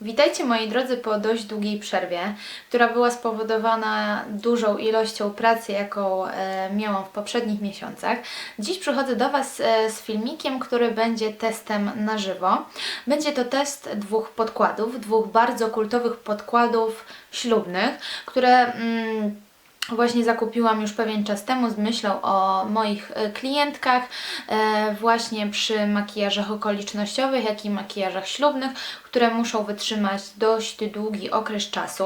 Witajcie moi drodzy po dość długiej przerwie, która była spowodowana dużą ilością pracy, jaką e, miałam w poprzednich miesiącach. Dziś przychodzę do Was e, z filmikiem, który będzie testem na żywo. Będzie to test dwóch podkładów, dwóch bardzo kultowych podkładów ślubnych, które mm, Właśnie zakupiłam już pewien czas temu z myślą o moich e, klientkach, e, właśnie przy makijażach okolicznościowych, jak i makijażach ślubnych, które muszą wytrzymać dość długi okres czasu.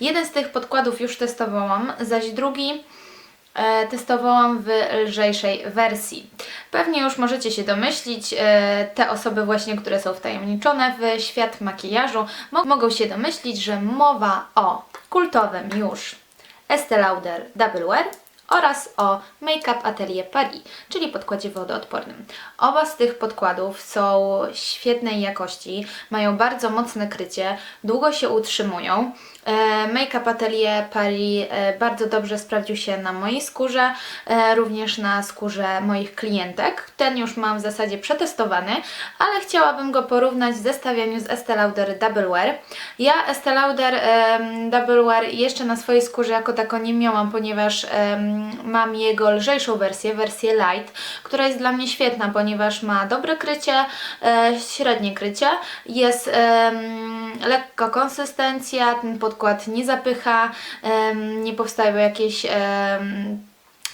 Jeden z tych podkładów już testowałam, zaś drugi e, testowałam w lżejszej wersji. Pewnie już możecie się domyślić, te osoby właśnie, które są wtajemniczone w świat makijażu, mo- mogą się domyślić, że mowa o kultowym już Estée Lauder Double Wear oraz o Make Up Atelier Paris, czyli podkładzie wodoodpornym. Oba z tych podkładów są świetnej jakości, mają bardzo mocne krycie, długo się utrzymują. E, Make Up Atelier Paris e, bardzo dobrze sprawdził się na mojej skórze, e, również na skórze moich klientek. Ten już mam w zasadzie przetestowany, ale chciałabym go porównać w zestawieniu z Estée Lauder Double Wear. Ja Estée Lauder Double Wear jeszcze na swojej skórze jako tako nie miałam, ponieważ mam jego lżejszą wersję, wersję light, która jest dla mnie świetna, ponieważ ma dobre krycie, średnie krycie, jest lekka konsystencja, ten podkład nie zapycha, nie powstają jakieś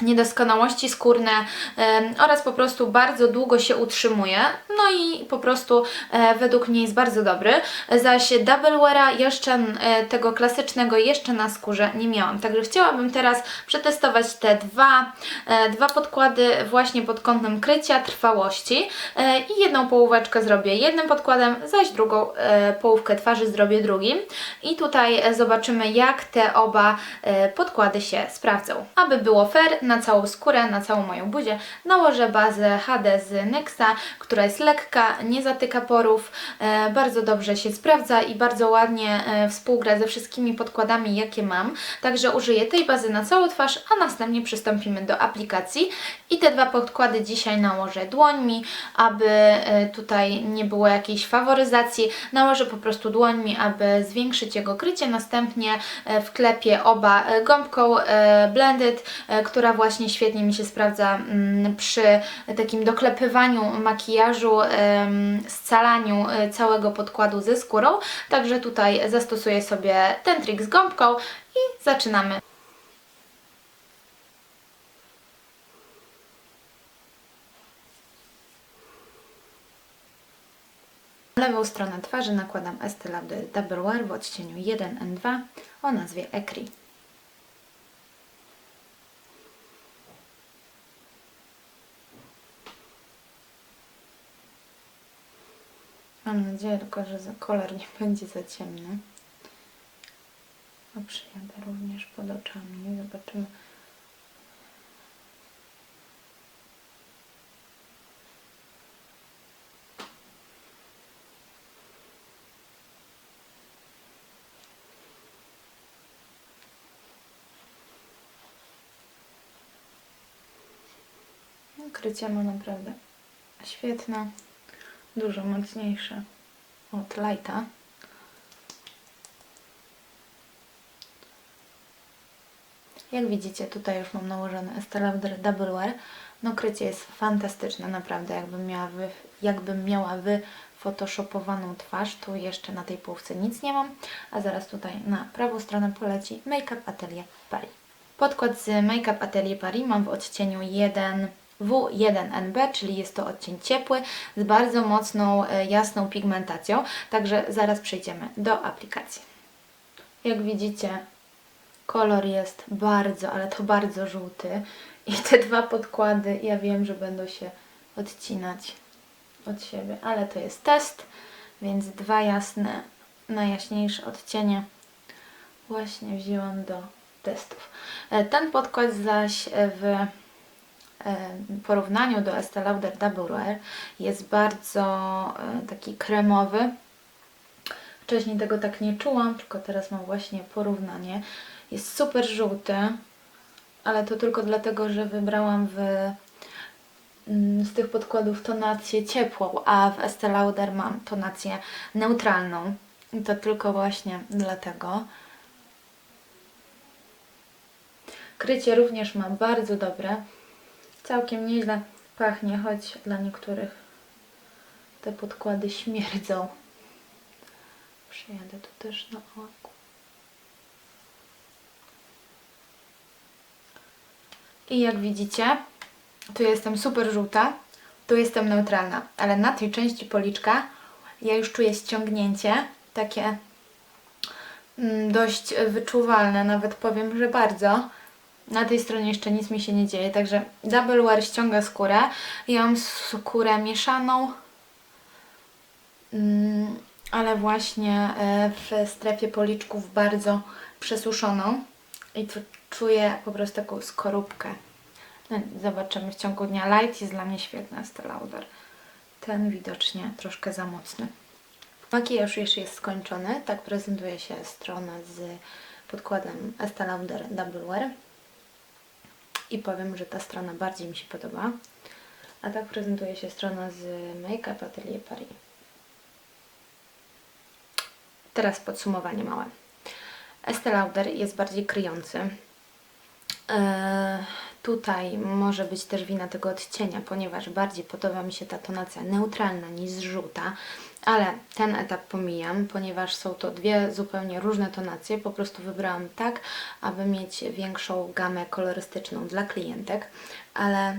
niedoskonałości skórne oraz po prostu bardzo długo się utrzymuje. No i po prostu e, według mnie jest bardzo dobry. Zaś Double Weara jeszcze e, tego klasycznego jeszcze na skórze nie miałam. Także chciałabym teraz przetestować te dwa, e, dwa podkłady właśnie pod kątem krycia, trwałości i jedną połóweczkę zrobię jednym podkładem, zaś drugą połówkę twarzy zrobię drugim. I tutaj zobaczymy jak te oba podkłady się sprawdzą. Aby było fair, na całą skórę, na całą moją buzię nałożę bazę HD z NYXa, która jest lekka, nie zatyka porów, e, bardzo dobrze się sprawdza i bardzo ładnie e, współgra ze wszystkimi podkładami, jakie mam. Także użyję tej bazy na całą twarz, a następnie przystąpimy do aplikacji. I te dwa podkłady dzisiaj nałożę dłońmi, aby e, tutaj nie było jakiejś faworyzacji. Nałożę po prostu dłońmi, aby zwiększyć jego krycie. Następnie wklepię oba gąbką Blended, która właśnie świetnie mi się sprawdza mm, przy takim doklepywaniu makijażu, scalaniu e, całego podkładu ze skórą. Także tutaj zastosuję sobie ten trik z gąbką i zaczynamy. Na lewą stronę twarzy nakładam Estée Lauder Double Wear w odcieniu 1N2 o nazwie Ecri. Mam nadzieję tylko, że kolor nie będzie za ciemny. A przyjadę również pod oczami. Zobaczymy. Krycie ma naprawdę świetne, dużo mocniejsze od lighta. Jak widzicie, tutaj już mam nałożone Estée Lauder Double Wear. No krycie jest fantastyczne, naprawdę. Jakbym miała, wy, jakbym miała wyphotoshopowaną twarz, tu jeszcze na tej połówce nic nie mam, a zaraz tutaj na prawą stronę poleci Make Up Atelier Paris. Podkład z Make Up Atelier Paris mam w odcieniu 1 W1NB, czyli jest to odcień ciepły z bardzo mocną, e, jasną pigmentacją. Także zaraz przejdziemy do aplikacji. Jak widzicie, kolor jest bardzo, ale to bardzo żółty. I te dwa podkłady, ja wiem, że będą się odcinać od siebie, ale to jest test, więc dwa jasne, najjaśniejsze odcienie właśnie wzięłam do testów. E, Ten podkład zaś w e, porównaniu do Estée Lauder Double jest bardzo e, taki kremowy. Wcześniej tego tak nie czułam, tylko teraz mam właśnie porównanie. Jest super żółty, ale to tylko dlatego, że wybrałam w, mm, z tych podkładów tonację ciepłą, a w Estée Lauder mam tonację neutralną. I to tylko właśnie dlatego. Krycie również ma bardzo dobre. Całkiem nieźle pachnie, choć dla niektórych te podkłady śmierdzą. Przyjadę tu też na oku. I jak widzicie, tu jestem super żółta, tu jestem neutralna, ale na tej części policzka ja już czuję ściągnięcie, takie mm, dość wyczuwalne, nawet powiem, że bardzo. Na tej stronie jeszcze nic mi się nie dzieje, także Double Wear ściąga skórę. Ja mam skórę mieszaną, mm, ale właśnie e, w strefie policzków bardzo przesuszoną i tu czuję po prostu taką skorupkę. No, zobaczymy w ciągu dnia. Light jest dla mnie świetny, Lauder. Ten widocznie troszkę za mocny. Makijaż już jest skończony. Tak prezentuje się strona z podkładem Estee Lauder Double Wear. I powiem, że ta strona bardziej mi się podoba. A tak prezentuje się strona z Make Up Atelier Paris. Teraz podsumowanie małe. Estee Lauder jest bardziej kryjący. Eee, tutaj może być też wina tego odcienia, ponieważ bardziej podoba mi się ta tonacja neutralna niż żółta, ale ten etap pomijam, ponieważ są to dwie zupełnie różne tonacje. Po prostu wybrałam tak, aby mieć większą gamę kolorystyczną dla klientek, ale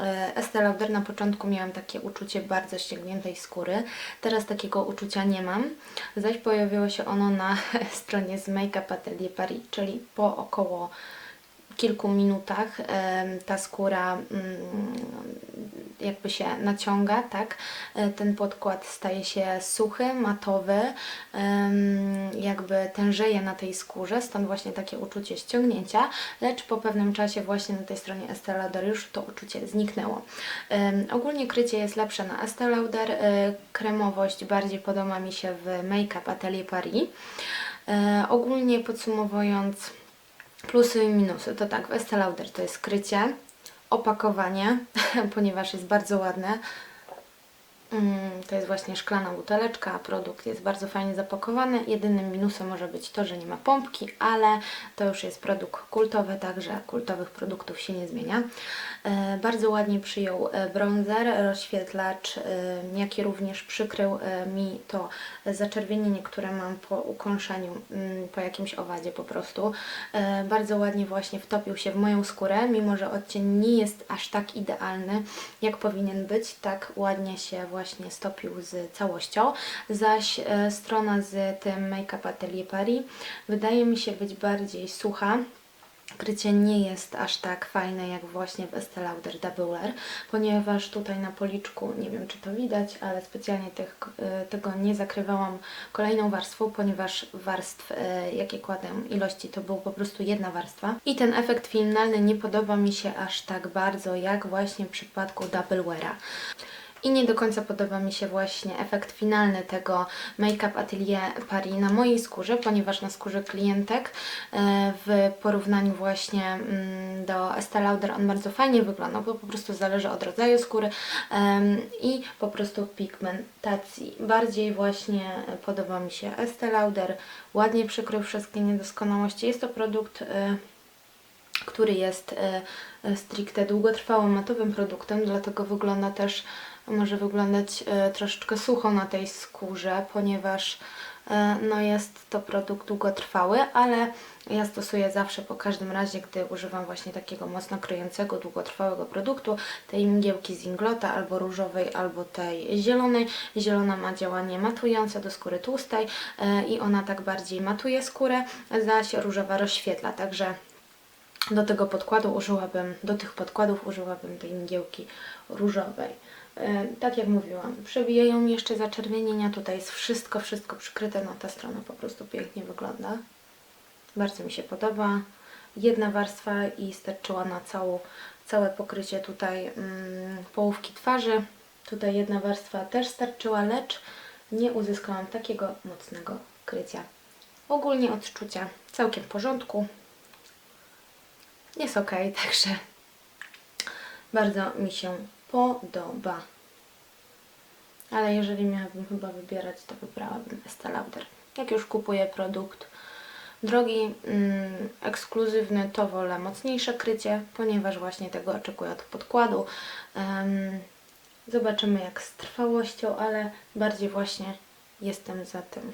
e, Estee Lauder na początku miałam takie uczucie bardzo ściągniętej skóry, teraz takiego uczucia nie mam, zaś pojawiło się ono na stronie z Make Atelier Paris, czyli po około kilku minutach ta skóra mm, jakby się naciąga, tak? E, Ten podkład staje się suchy, matowy, jakby tężeje na tej skórze, stąd właśnie takie uczucie ściągnięcia, lecz po pewnym czasie właśnie na tej stronie Estee Lauder już to uczucie zniknęło. Ogólnie krycie jest lepsze na Estee Lauder, e, kremowość bardziej podoba mi się w Make Up Atelier Paris. E, Ogólnie podsumowując, Plusy i minusy. To tak, w Estee Lauder to jest krycie, opakowanie, ponieważ jest bardzo ładne. Mm, To jest właśnie szklana buteleczka, produkt jest bardzo fajnie zapakowany. Jedynym minusem może być to, że nie ma pompki, ale to już jest produkt kultowy, także kultowych produktów się nie zmienia. E, Bardzo ładnie przyjął e, bronzer, rozświetlacz, e, jaki również przykrył mi to zaczerwienienie, które mam po ukąszeniu, mm, po jakimś owadzie po prostu. Bardzo ładnie właśnie wtopił się w moją skórę, mimo że odcień nie jest aż tak idealny, jak powinien być, tak ładnie się właśnie stopił z całością, zaś e, strona z tym Make Up Atelier Paris wydaje mi się być bardziej sucha, Krycie nie jest aż tak fajne jak właśnie w Estee Lauder Double Wear, ponieważ tutaj na policzku, nie wiem czy to widać, ale specjalnie tych, e, tego nie zakrywałam kolejną warstwą, ponieważ warstw, e, jakie kładę ilości, to był po prostu jedna warstwa. I ten efekt finalny nie podoba mi się aż tak bardzo jak właśnie w przypadku Double Weara. I nie do końca podoba mi się właśnie efekt finalny tego Make Up Atelier Paris na mojej skórze, ponieważ na skórze klientek e, w porównaniu właśnie mm, do Estee Lauder on bardzo fajnie wyglądał, bo po prostu zależy od rodzaju skóry i po prostu pigmentacji. Bardziej właśnie podoba mi się Estee Lauder, ładnie przykrył wszystkie niedoskonałości. Jest to produkt e, który jest e, stricte długotrwałym matowym produktem, dlatego wygląda też, może wyglądać e, troszeczkę sucho na tej skórze, ponieważ e, no jest to produkt długotrwały, ale ja stosuję zawsze po każdym razie, gdy używam właśnie takiego mocno kryjącego, długotrwałego produktu, tej mgiełki z Inglota, albo różowej, albo tej zielonej. Zielona ma działanie matujące do skóry tłustej e, i ona tak bardziej matuje skórę, zaś różowa rozświetla, także do tego podkładu użyłabym, do tych podkładów użyłabym tej mgiełki różowej. E, tak jak mówiłam, przebijają jeszcze zaczerwienienia, tutaj jest wszystko, wszystko przykryte, no ta strona po prostu pięknie wygląda. Bardzo mi się podoba. Jedna warstwa i starczyła na całą, całe pokrycie tutaj mm, połówki twarzy. Tutaj jedna warstwa też starczyła, lecz nie uzyskałam takiego mocnego krycia. Ogólnie odczucia całkiem w porządku jest ok, także bardzo mi się podoba. ale jeżeli miałabym chyba wybierać, to wybrałabym Estee Lauder. Jak już kupuję produkt drogi, mm, ekskluzywny, to wolę mocniejsze krycie, ponieważ właśnie tego oczekuję od podkładu. Em, zobaczymy jak z trwałością, ale bardziej właśnie jestem za tym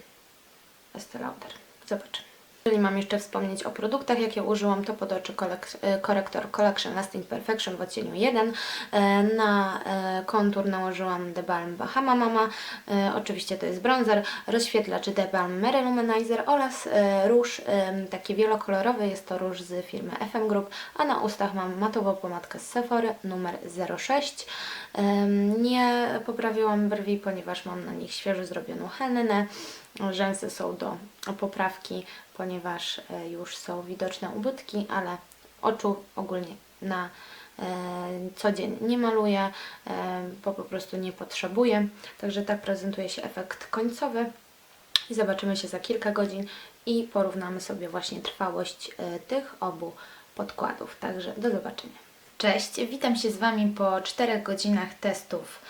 Estee Lauder. Zobaczymy. Jeżeli mam jeszcze wspomnieć o produktach, jakie użyłam, to pod oczy kolek- e, korektor Collection Lasting Perfection w odcieniu 1. E, Na e, kontur nałożyłam The Balm Bahama Mama. Oczywiście to jest bronzer, rozświetlacz The Balm Mere Luminizer oraz róż taki wielokolorowy. Jest to róż z firmy FM Group, a na ustach mam matową pomadkę z Sephory numer 06. Em, Nie poprawiłam brwi, ponieważ mam na nich świeżo zrobioną hennę. Rzęsy są do poprawki, ponieważ e, już są widoczne ubytki, ale oczu ogólnie na e, co dzień nie maluję, e, po prostu nie potrzebuję. Także tak prezentuje się efekt końcowy. I zobaczymy się za kilka godzin i porównamy sobie właśnie trwałość tych obu podkładów. Także do zobaczenia. Cześć, witam się z Wami po 4 godzinach testów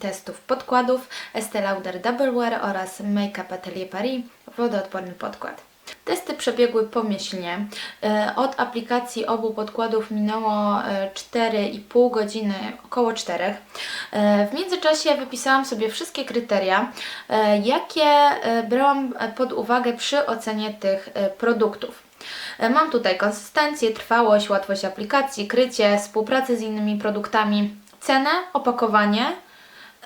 testów podkładów Estée Lauder Double Wear oraz Make Up Atelier Paris wodoodporny podkład. Testy przebiegły pomyślnie. E, Od aplikacji obu podkładów minęło e, 4,5 godziny, około 4. E, W międzyczasie wypisałam sobie wszystkie kryteria, e, jakie e, brałam pod uwagę przy ocenie tych e, produktów. E, Mam tutaj konsystencję, trwałość, łatwość aplikacji, krycie, współpracę z innymi produktami, cenę, opakowanie,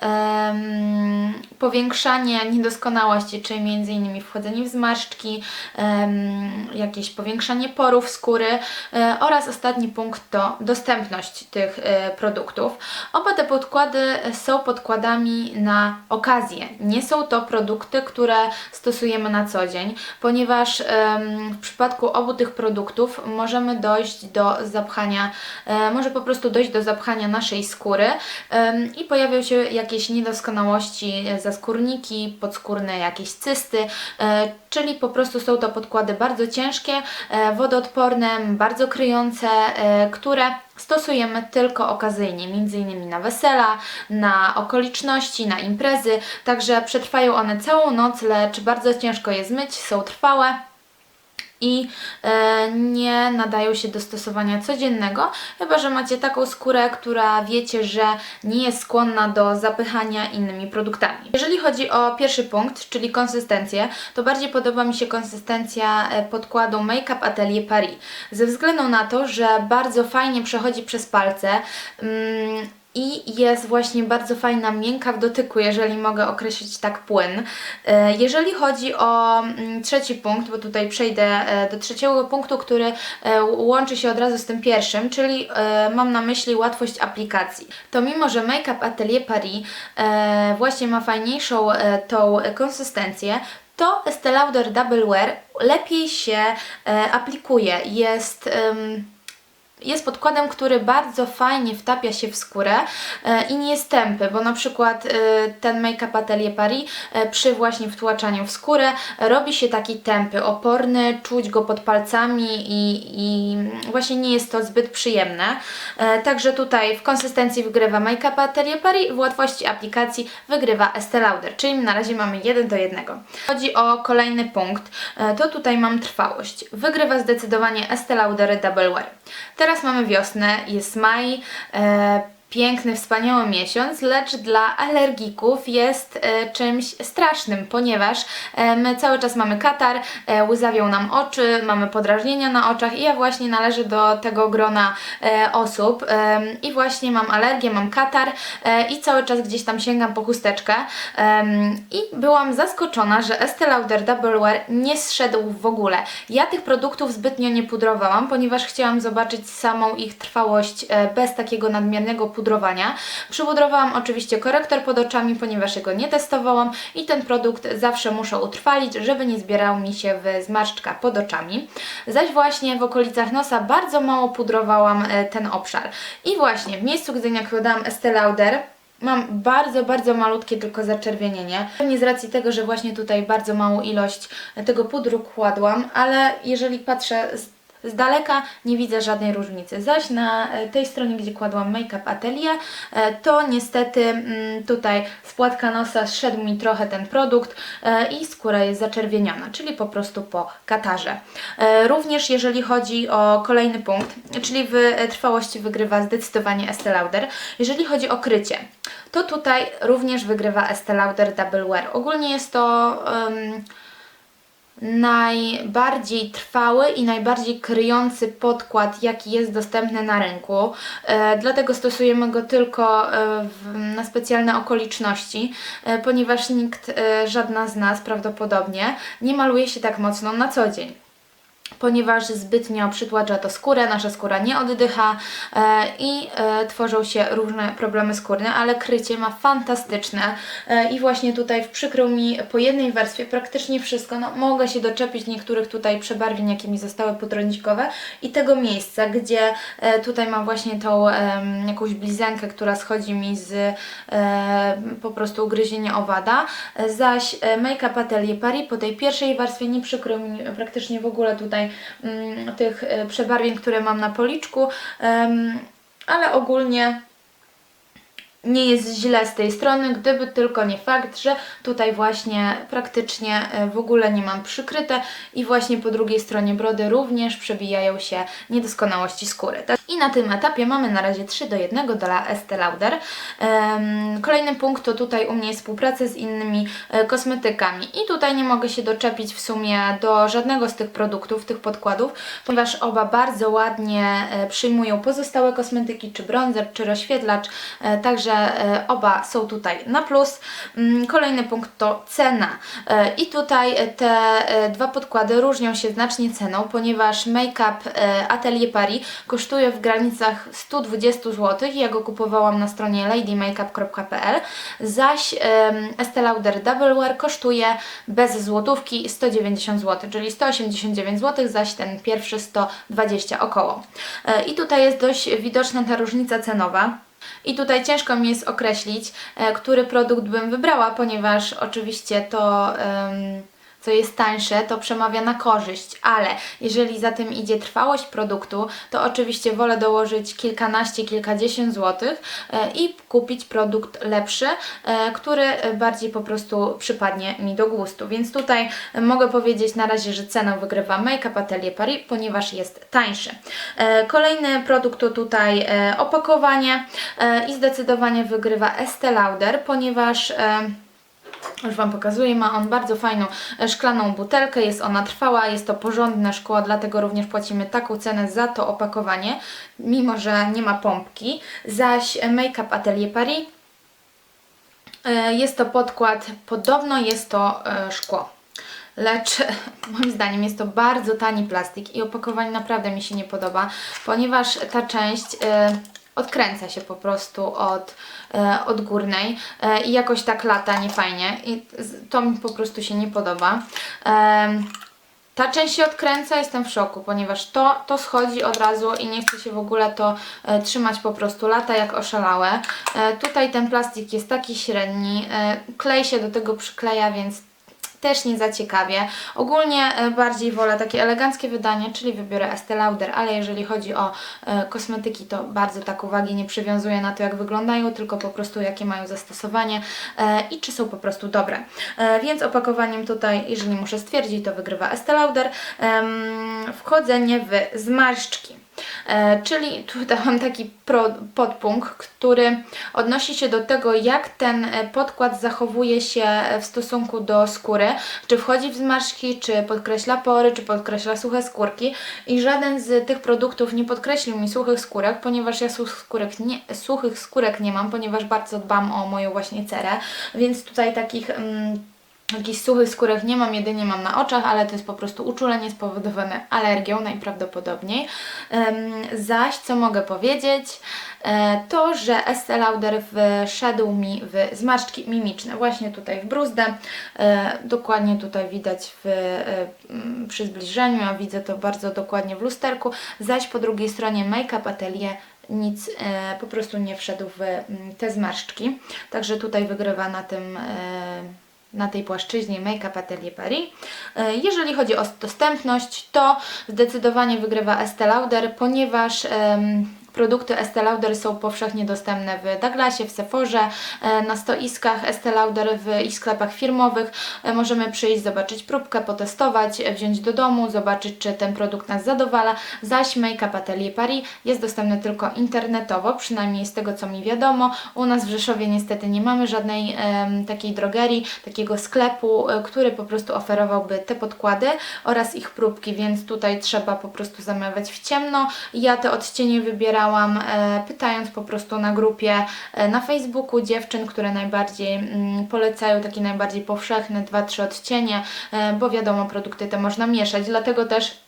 em, powiększanie niedoskonałości, czyli m.in. wchodzenie w zmarszczki, em, jakieś powiększanie porów skóry e, oraz ostatni punkt to dostępność tych e, produktów. Oba te podkłady są podkładami na okazję. Nie są to produkty, które stosujemy na co dzień, ponieważ em, w przypadku obu tych produktów możemy dojść do zapchania, e, może po prostu dojść do zapchania naszej skóry em, i pojawią się jakieś niedoskonałości, e, zaskórniki, podskórne jakieś cysty, e, czyli po prostu są to podkłady bardzo ciężkie, e, wodoodporne, bardzo kryjące, które stosujemy tylko okazyjnie, innymi na wesela, na okoliczności, na imprezy, także przetrwają one całą noc, lecz bardzo ciężko je zmyć, są trwałe i e, nie nadają się do stosowania codziennego, chyba że macie taką skórę, która wiecie, że nie jest skłonna do zapychania innymi produktami. Jeżeli chodzi o pierwszy punkt, czyli konsystencję, to bardziej podoba mi się konsystencja e, podkładu Make Up Atelier Paris, ze względu na to, że bardzo fajnie przechodzi przez palce. I jest właśnie bardzo fajna, miękka w dotyku, jeżeli mogę określić tak płyn. E, Jeżeli chodzi o mm, trzeci punkt, bo tutaj przejdę e, do trzeciego punktu, który e, łączy się od razu z tym pierwszym, czyli mam na myśli łatwość aplikacji. To mimo, że Make Up Atelier Paris właśnie ma fajniejszą tą konsystencję, to Estee Lauder Double Wear lepiej się aplikuje. Jest... em, jest podkładem, który bardzo fajnie wtapia się w skórę e, i nie jest tępy, bo na przykład e, ten Make Up Atelier Paris e, przy właśnie wtłaczaniu w skórę robi się taki tępy, oporny, czuć go pod palcami i, i właśnie nie jest to zbyt przyjemne. Także tutaj w konsystencji wygrywa Make Up Atelier Paris, w łatwości aplikacji wygrywa Estee Lauder, czyli na razie mamy jeden do jednego. Chodzi o kolejny punkt, to tutaj mam trwałość. Wygrywa zdecydowanie Estee Lauder Double Wear. Teraz mamy wiosnę, jest maj, e, piękny, wspaniały miesiąc, lecz dla alergików jest e, czymś strasznym, ponieważ e, my cały czas mamy katar, e, łzawią nam oczy, mamy podrażnienia na oczach i ja właśnie należę do tego grona osób i właśnie mam alergię, mam katar i cały czas gdzieś tam sięgam po chusteczkę i byłam zaskoczona, że Estee Lauder Double Wear nie zszedł w ogóle. Ja tych produktów zbytnio nie pudrowałam, ponieważ chciałam zobaczyć samą ich trwałość bez takiego nadmiernego pudrowania. Przypudrowałam oczywiście korektor pod oczami, ponieważ jego nie testowałam i ten produkt zawsze muszę utrwalić, żeby nie zbierał mi się w zmarszczka pod oczami. Zaś właśnie w okolicach nosa bardzo mało pudrowałam e, ten obszar. I właśnie w miejscu, gdy nakładałam Estee Lauder, Mam bardzo, bardzo malutkie tylko zaczerwienienie. Pewnie z racji tego, że właśnie tutaj bardzo małą ilość tego pudru kładłam, ale jeżeli patrzę z z daleka nie widzę żadnej różnicy. Zaś na e, tej stronie, gdzie kładłam Make Up Atelier, e, to niestety mm, tutaj z płatka nosa zszedł mi trochę ten produkt e, i skóra jest zaczerwieniona, czyli po prostu po katarze. Również jeżeli chodzi o kolejny punkt, czyli w trwałości wygrywa zdecydowanie Estee Lauder. Jeżeli chodzi o krycie, to tutaj również wygrywa Estee Lauder Double Wear. Ogólnie jest to... em, najbardziej trwały i najbardziej kryjący podkład, jaki jest dostępny na rynku. E, dlatego stosujemy go tylko e, na specjalne okoliczności, e, ponieważ nikt, żadna z nas prawdopodobnie, nie maluje się tak mocno na co dzień ponieważ zbytnio przytłacza to skórę, nasza skóra nie oddycha e, i e, tworzą się różne problemy skórne, ale krycie ma fantastyczne. E, i właśnie tutaj przykrył mi po jednej warstwie praktycznie wszystko, no mogę się doczepić niektórych tutaj przebarwień, jakie mi zostały podręcznikowe i tego miejsca, gdzie tutaj mam właśnie tą jakąś blizenkę, która schodzi mi z po prostu ugryzienia owada, zaś e, Make Up Atelier Paris po tej pierwszej warstwie nie przykrył mi praktycznie w ogóle tutaj mm, tych e, przebarwień, które mam na policzku, ale ogólnie nie jest źle z tej strony, gdyby tylko nie fakt, że tutaj właśnie praktycznie e, w ogóle nie mam przykryte i właśnie po drugiej stronie brody również przebijają się niedoskonałości skóry. Tak? I na tym etapie mamy na razie 3 do 1 dla Estee Lauder. Kolejny punkt to tutaj u mnie jest współpraca z innymi e, kosmetykami i tutaj nie mogę się doczepić w sumie do żadnego z tych produktów, tych podkładów, ponieważ oba bardzo ładnie e, przyjmują pozostałe kosmetyki, czy bronzer, czy rozświetlacz, e, także e, oba są tutaj na plus. Mm, Kolejny punkt to cena E, i tutaj e, te dwa podkłady różnią się znacznie ceną, ponieważ Make Up e, Atelier Paris kosztuje w granicach 120 zł, ja go kupowałam na stronie ladymakeup.pl, zaś Estee Lauder Double Wear kosztuje bez złotówki 190 zł, czyli 189 zł, zaś ten pierwszy 120 około. I tutaj jest dość widoczna ta różnica cenowa. I tutaj ciężko mi jest określić, e, który produkt bym wybrała, ponieważ oczywiście to, co jest tańsze, to przemawia na korzyść, ale jeżeli za tym idzie trwałość produktu, to oczywiście wolę dołożyć kilkanaście, kilkadziesiąt złotych e, i kupić produkt lepszy, e, który bardziej po prostu przypadnie mi do gustu. Więc tutaj mogę powiedzieć na razie, że ceną wygrywa Make Up Atelier Paris, ponieważ jest tańszy. E, Kolejny produkt to tutaj opakowanie i zdecydowanie wygrywa Estee Lauder, ponieważ już Wam pokazuję, ma on bardzo fajną e, szklaną butelkę, jest ona trwała, jest to porządne szkło, dlatego również płacimy taką cenę za to opakowanie, mimo że nie ma pompki. Zaś e, Make Up Atelier Paris e, jest to podkład, podobno jest to szkło. Lecz moim zdaniem jest to bardzo tani plastik i opakowanie naprawdę mi się nie podoba, ponieważ ta część odkręca się po prostu od, e, od górnej e, i jakoś tak lata niefajnie i to mi po prostu się nie podoba. Ta część się odkręca, jestem w szoku, ponieważ to, to schodzi od razu i nie chce się w ogóle to e, trzymać po prostu lata jak oszalałe. E, tutaj ten plastik jest taki średni, e, klej się do tego przykleja, więc też nie za ciekawie. Ogólnie e, bardziej wolę takie eleganckie wydanie, czyli wybiorę Estee Lauder, ale jeżeli chodzi o e, kosmetyki, to bardzo tak uwagi nie przywiązuję na to, jak wyglądają, tylko po prostu jakie mają zastosowanie e, i czy są po prostu dobre. Więc opakowaniem tutaj, jeżeli muszę stwierdzić, to wygrywa Estee Lauder. Wchodzenie w zmarszczki. E, czyli tutaj mam taki podpunkt, który odnosi się do tego, jak ten e, podkład zachowuje się w stosunku do skóry, czy wchodzi w zmarszczki, czy podkreśla pory, czy podkreśla suche skórki. I żaden z tych produktów nie podkreślił mi suchych skórek, ponieważ ja suchych skórek nie, suchych skórek nie mam, ponieważ bardzo dbam o moją właśnie cerę, więc tutaj takich... Mm, Jakichś suchych skórek nie mam, jedynie mam na oczach, ale to jest po prostu uczulenie spowodowane alergią najprawdopodobniej. Zaś, co mogę powiedzieć, e, to, że Estee Lauder wszedł mi w zmarszczki mimiczne, właśnie tutaj w bruzdę, e, dokładnie tutaj widać w, e, przy zbliżeniu, a widzę to bardzo dokładnie w lusterku, zaś po drugiej stronie Make Up Atelier nic po prostu nie wszedł w te zmarszczki, także tutaj wygrywa na tym na tej płaszczyźnie Make Up Atelier Paris. E, Jeżeli chodzi o dostępność, to zdecydowanie wygrywa Estée Lauder, ponieważ em, produkty Estée Lauder są powszechnie dostępne w Douglasie, w Sephorze, e, na stoiskach Estée Lauder, w ich sklepach firmowych. E, Możemy przyjść, zobaczyć próbkę, potestować, e, wziąć do domu, zobaczyć, czy ten produkt nas zadowala. Zaś Make Up Atelier Paris jest dostępny tylko internetowo, przynajmniej z tego, co mi wiadomo. U nas w Rzeszowie niestety nie mamy żadnej takiej drogerii, takiego sklepu, który po prostu oferowałby te podkłady oraz ich próbki, więc tutaj trzeba po prostu zamawiać w ciemno. Ja te odcienie wybierałam e, pytając po prostu na grupie e, na Facebooku dziewczyn, które najbardziej mm, polecają takie najbardziej powszechne 2-3 odcienie, e, bo wiadomo, produkty te można mieszać, dlatego też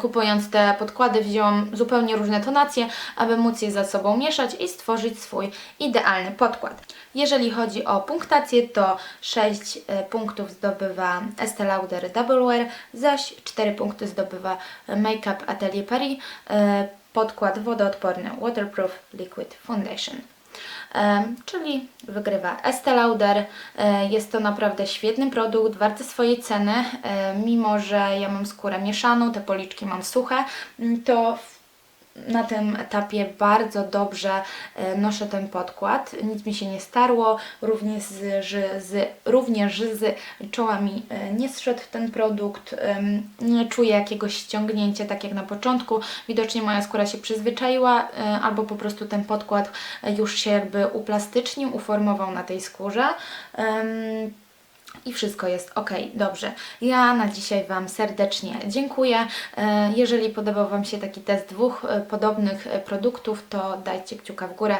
Kupując te podkłady wzięłam zupełnie różne tonacje, aby móc je ze sobą mieszać i stworzyć swój idealny podkład. Jeżeli chodzi o punktację, to 6 e, punktów zdobywa Estée Lauder Double Wear, zaś 4 punkty zdobywa Make Up Atelier Paris, podkład wodoodporny Waterproof Liquid Foundation. Czyli wygrywa Estée Lauder. E, Jest to naprawdę świetny produkt, warty swojej ceny. E, Mimo, że ja mam skórę mieszaną, te policzki mam suche, to w- na tym etapie bardzo dobrze e, noszę ten podkład. Nic mi się nie starło, również z, z, również z czoła mi e, nie zszedł ten produkt. Nie czuję jakiegoś ściągnięcia, tak jak na początku. Widocznie moja skóra się przyzwyczaiła, e, albo po prostu ten podkład już się jakby uplastycznił, uformował na tej skórze. I wszystko jest ok, dobrze. Ja na dzisiaj Wam serdecznie dziękuję. E, Jeżeli podobał Wam się taki test dwóch e, podobnych e, produktów, to dajcie kciuka w górę.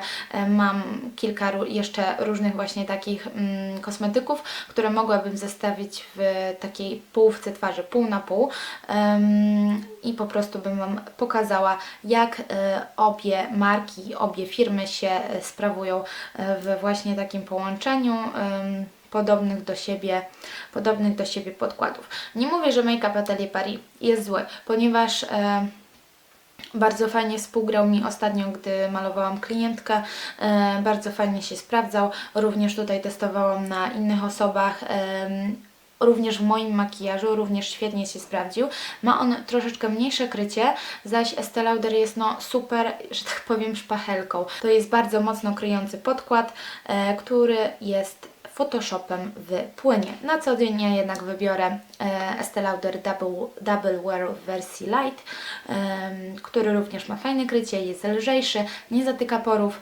Mam kilka jeszcze różnych właśnie takich mm, kosmetyków, które mogłabym zestawić w takiej połówce twarzy, pół na pół. I po prostu bym Wam pokazała, jak obie marki, obie firmy się sprawują w właśnie takim połączeniu. Podobnych do siebie, podobnych do siebie podkładów. Nie mówię, że Make Up Atelier Paris jest zły, ponieważ e, bardzo fajnie współgrał mi ostatnio, gdy malowałam klientkę. E, bardzo fajnie się sprawdzał. Również tutaj testowałam na innych osobach. em, Również w moim makijażu, również świetnie się sprawdził. Ma on troszeczkę mniejsze krycie, zaś Estée Lauder jest no super, że tak powiem, szpachelką. To jest bardzo mocno kryjący podkład, e, który jest Photoshopem w płynie. Na co dzień ja jednak wybiorę e, Estée Lauder Double, Double Wear w wersji Light, który również ma fajne krycie, jest lżejszy, nie zatyka porów,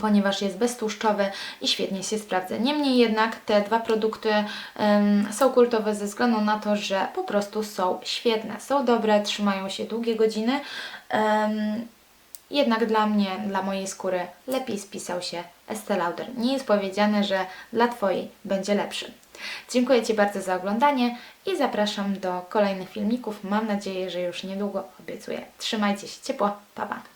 ponieważ jest beztłuszczowy i świetnie się sprawdza. Niemniej jednak te dwa produkty em, są kultowe ze względu na to, że po prostu są świetne, są dobre, trzymają się długie godziny. Em, jednak dla mnie, dla mojej skóry lepiej spisał się Estée Lauder. Nie jest powiedziane, że dla Twojej będzie lepszy. Dziękuję Ci bardzo za oglądanie i zapraszam do kolejnych filmików. Mam nadzieję, że już niedługo obiecuję. Trzymajcie się ciepło. Pa, pa.